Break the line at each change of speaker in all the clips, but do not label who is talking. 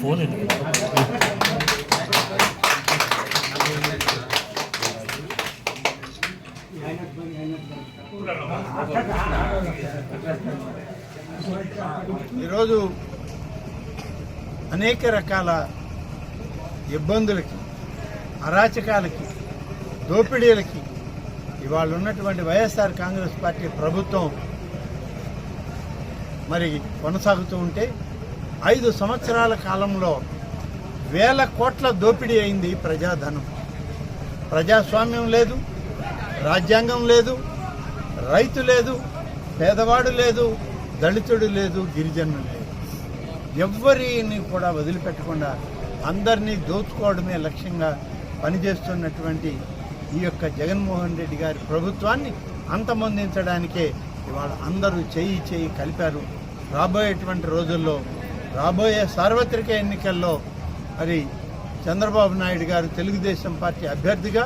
Phone
ఈరోజు అనేక రకాల ఇబ్బందులకి అరాచకాలకి దోపిడీలకి ఇవాళ ఉన్నటువంటి వైఎస్ఆర్ కాంగ్రెస్ పార్టీ ప్రభుత్వం మరి కొనసాగుతూ ఉంటే ఐదు సంవత్సరాల కాలంలో వేల కోట్ల దోపిడీ అయింది ప్రజాధనం. ప్రజాస్వామ్యం లేదు రాజ్యాంగం లేదు రైతు లేదు పేదవాడు లేదు దళితుడు లేదు గిరిజనుడు లేదు. ఎవ్వరిని కూడా వదిలిపెట్టకుండా అందరినీ దోచుకోవడమే లక్ష్యంగా పనిచేస్తున్నటువంటి ఈ యొక్క జగన్మోహన్ రెడ్డి గారి ప్రభుత్వాన్ని అంతమొందించడానికే ఇవాళ అందరూ చేయి చేయి కలిపారు. రాబోయేటువంటి రోజుల్లో రాబోయే సార్వత్రిక ఎన్నికల్లో మరి చంద్రబాబు నాయుడు గారు తెలుగుదేశం పార్టీ అభ్యర్థిగా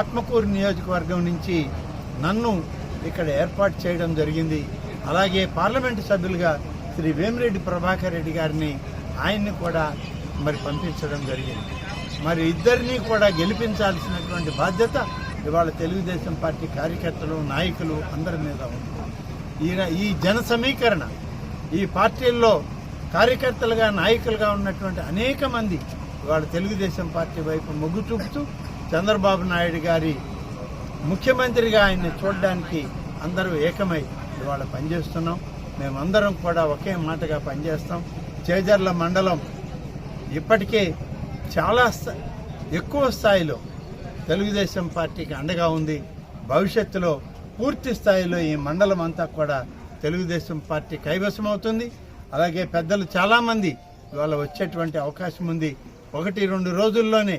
ఆత్మకూరు నియోజకవర్గం నుంచి నన్ను ఇక్కడ ఏర్పాటు చేయడం జరిగింది. అలాగే పార్లమెంటు సభ్యులుగా శ్రీ వేమిరెడ్డి ప్రభాకర్ రెడ్డి గారిని ఆయన్ని కూడా మరి పంపించడం జరిగింది. మరి ఇద్దరినీ కూడా గెలిపించాల్సినటువంటి బాధ్యత ఇవాళ తెలుగుదేశం పార్టీ కార్యకర్తలు నాయకులు అందరి మీద ఉంది. ఈయన ఈ జన సమీకరణ ఈ పార్టీల్లో కార్యకర్తలుగా నాయకులుగా ఉన్నటువంటి అనేక మంది ఇవాళ తెలుగుదేశం పార్టీ వైపు మొగ్గు చూపుతూ చంద్రబాబు నాయుడు గారి ముఖ్యమంత్రిగా ఆయన్ని చూడడానికి అందరూ ఏకమై ఇవాళ పనిచేస్తున్నాం. మేమందరం కూడా ఒకే మాటగా పనిచేస్తాం. చేజర్ల మండలం ఇప్పటికే చాలా ఎక్కువ స్థాయిలో తెలుగుదేశం పార్టీకి అండగా ఉంది. భవిష్యత్తులో పూర్తి స్థాయిలో ఈ మండలం అంతా కూడా తెలుగుదేశం పార్టీ కైవసం అవుతుంది అలాగే పెద్దలు చాలామంది ఇవాళ వచ్చేటువంటి అవకాశం ఉంది. ఒకటి రెండు రోజుల్లోనే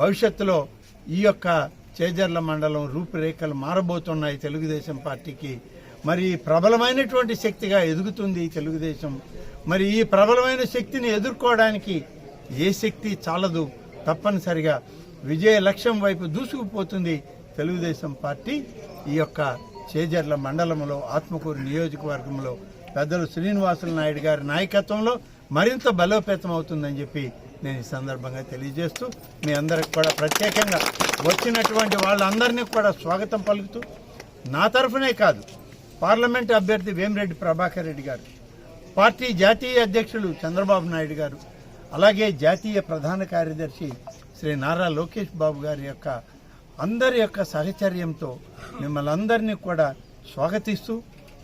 భవిష్యత్తులో ఈ యొక్క చేజర్ల మండలం రూపురేఖలు మారబోతున్నాయి తెలుగుదేశం పార్టీకి. మరి ప్రబలమైనటువంటి శక్తిగా ఎదుగుతుంది తెలుగుదేశం. మరి ఈ ప్రబలమైన శక్తిని ఎదుర్కోవడానికి ఏ శక్తి చాలదు తప్పనిసరిగా విజయ లక్ష్యం వైపు దూసుకుపోతుంది తెలుగుదేశం పార్టీ ఈ యొక్క చేజర్ల మండలంలో ఆత్మకూరు నియోజకవర్గంలో. పెద్దలు శ్రీనివాసులు నాయుడు గారి నాయకత్వంలో మరింత బలోపేతం అవుతుందని చెప్పి నేను ఈ సందర్భంగా తెలియజేస్తూ మీ అందరికి కూడా ప్రత్యేకంగా వచ్చినటువంటి వాళ్ళందరినీ కూడా స్వాగతం పలుకుతూ నా తరఫునే కాదు పార్లమెంట్ అభ్యర్థి వేమిరెడ్డి ప్రభాకర్ రెడ్డి గారు పార్టీ జాతీయ అధ్యక్షులు చంద్రబాబు నాయుడు గారు అలాగే జాతీయ ప్రధాన కార్యదర్శి శ్రీ నారా లోకేష్ బాబు గారి యొక్క అందరి యొక్క సహచర్యంతో మిమ్మల్ని అందరినీ కూడా స్వాగతిస్తూ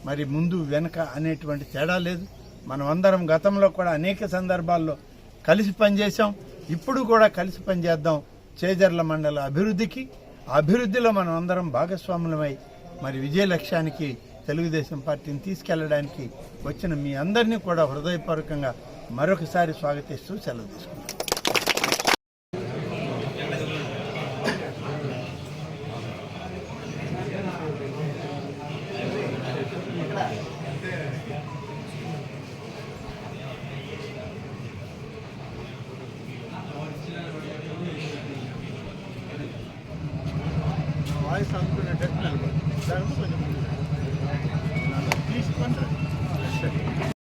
మరి ముందు వెనక అనేటువంటి తేడా లేదు. మనం అందరం గతంలో కూడా అనేక సందర్భాల్లో కలిసి పనిచేసాం ఇప్పుడు కూడా కలిసి పనిచేద్దాం చేజర్ల మండల అభివృద్ధికి. అభివృద్ధిలో మనం అందరం భాగస్వాములమై మరి విజయ లక్ష్యానికి తెలుగుదేశం పార్టీని తీసుకెళ్ళడానికి వచ్చిన మీ అందరినీ కూడా హృదయపూర్వకంగా మరొకసారి స్వాగతిస్తూ సెలవు తీసుకుంటాం வயசு அனுப்பின டெஸ்ட் நடக்கும் கொஞ்சம்